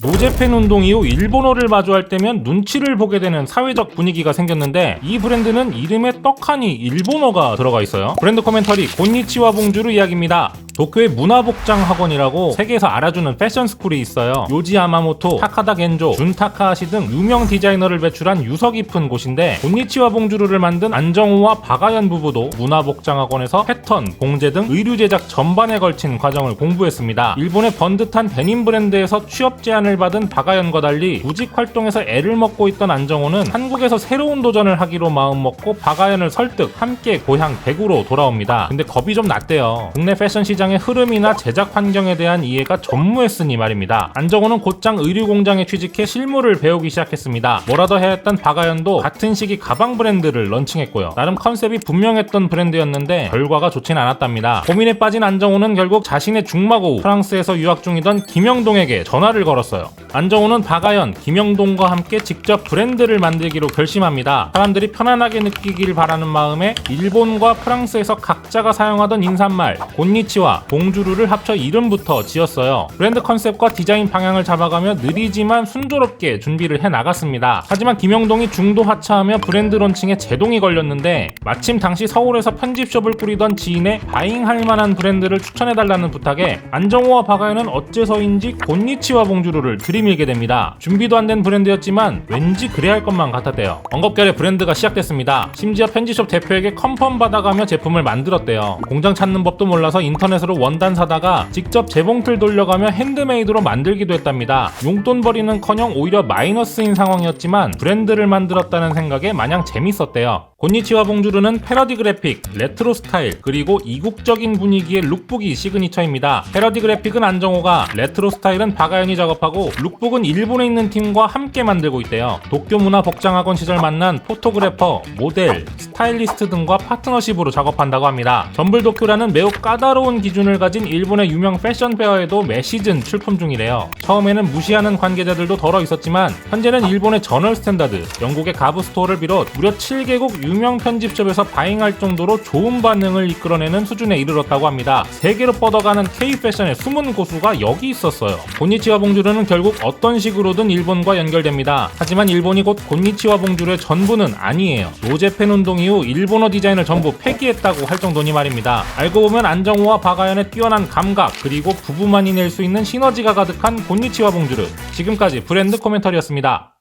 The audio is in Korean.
노제팬 운동 이후 일본어를 마주할 때면 눈치를 보게 되는 사회적 분위기가 생겼는데 이 브랜드는 이름에 떡하니 일본어가 들어가 있어요. 브랜드 코멘터리 곤니치와 봉주르 이야기입니다. 도쿄의 문화복장 학원이라고 세계에서 알아주는 패션 스쿨이 있어요. 요지 야마모토, 타카다 겐조, 준 타카하시 등 유명 디자이너를 배출한 유서 깊은 곳인데 곤니치와 봉주르를 만든 안정우와 박아연 부부도 문화복장 학원에서 패턴, 봉제 등 의류 제작 전반에 걸친 과정을 공부했습니다. 일본의 번듯한 데님 브랜드에서 취업 제안을 받은 박아연과 달리 구직 활동에서 애를 먹고 있던 안정우는 한국에서 새로운 도전을 하기로 마음먹고 박아연을 설득 함께 고향 대구로 돌아옵니다. 근데 겁이 좀 났대요. 국내 패션 시장 의 흐름이나 제작 환경에 대한 이해가 전무했으니 말입니다. 안정우는 곧장 의류 공장에 취직해 실무를 배우기 시작했습니다. 뭐라도 해야 했던 박아연도 같은 시기 가방 브랜드를 런칭했고요. 나름 컨셉이 분명했던 브랜드였는데 결과가 좋진 않았답니다. 고민에 빠진 안정우는 결국 자신의 중마고 후 프랑스에서 유학 중이던 김영동에게 전화를 걸었어요. 안정우는 박아연, 김영동과 함께 직접 브랜드를 만들기로 결심합니다. 사람들이 편안하게 느끼길 바라는 마음에 일본과 프랑스에서 각자가 사용하던 인사말 곤니치와 봉주루를 합쳐 이름부터 지었어요. 브랜드 컨셉과 디자인 방향을 잡아가며 느리지만 순조롭게 준비를 해 나갔습니다. 하지만 김영동이 중도 하차하며 브랜드 론칭에 제동이 걸렸는데 마침 당시 서울에서 편집숍을 꾸리던 지인의 바잉할 만한 브랜드를 추천해달라는 부탁에 안정호와 박아연은 어째서인지 곤니치와 봉주루를 들이밀게 됩니다. 준비도 안 된 브랜드였지만 왠지 그래야 할 것만 같았대요. 언급결에 브랜드가 시작됐습니다. 심지어 편집숍 대표에게 컨펌 받아가며 제품을 만들었대요. 공장 찾는 법도 몰라서 인터넷 으로 원단 사다가 직접 재봉틀 돌려가며 핸드메이드로 만들기도 했답니다. 용돈 벌이는커녕 오히려 마이너스인 상황이었지만 브랜드를 만들었다는 생각에 마냥 재밌었대요. 곤니치와 봉주르는 패러디 그래픽, 레트로 스타일, 그리고 이국적인 분위기의 룩북이 시그니처입니다. 패러디 그래픽은 안정호가, 레트로 스타일은 박아연이 작업하고, 룩북은 일본에 있는 팀과 함께 만들고 있대요. 도쿄 문화 복장학원 시절 만난 포토그래퍼, 모델, 스타일리스트 등과 파트너십으로 작업한다고 합니다. 점블도쿄라는 매우 까다로운 기준을 가진 일본의 유명 패션 페어에도 매 시즌 출품 중이래요. 처음에는 무시하는 관계자들도 덜어 있었지만 현재는 일본의 저널 스탠다드, 영국의 가브 스토어를 비롯 무려 7개국 유명 편집숍에서 바잉할 정도로 좋은 반응을 이끌어내는 수준에 이르렀다고 합니다. 세계로 뻗어가는 K 패션의 숨은 고수가 여기 있었어요. 곤니치와 봉주르는 결국 어떤 식으로든 일본과 연결됩니다. 하지만 일본이 곧 곤니치와 봉주르의 전부는 아니에요. 노제팬 운동 이후 일본어 디자인을 전부 폐기했다고 할 정도니 말입니다. 알고 보면 안정호와 박아연의 뛰어난 감각 그리고 부부만이 낼 수 있는 시너지가 가득한 곤니치와 봉주르. 지금까지 브랜드 코멘터리였습니다.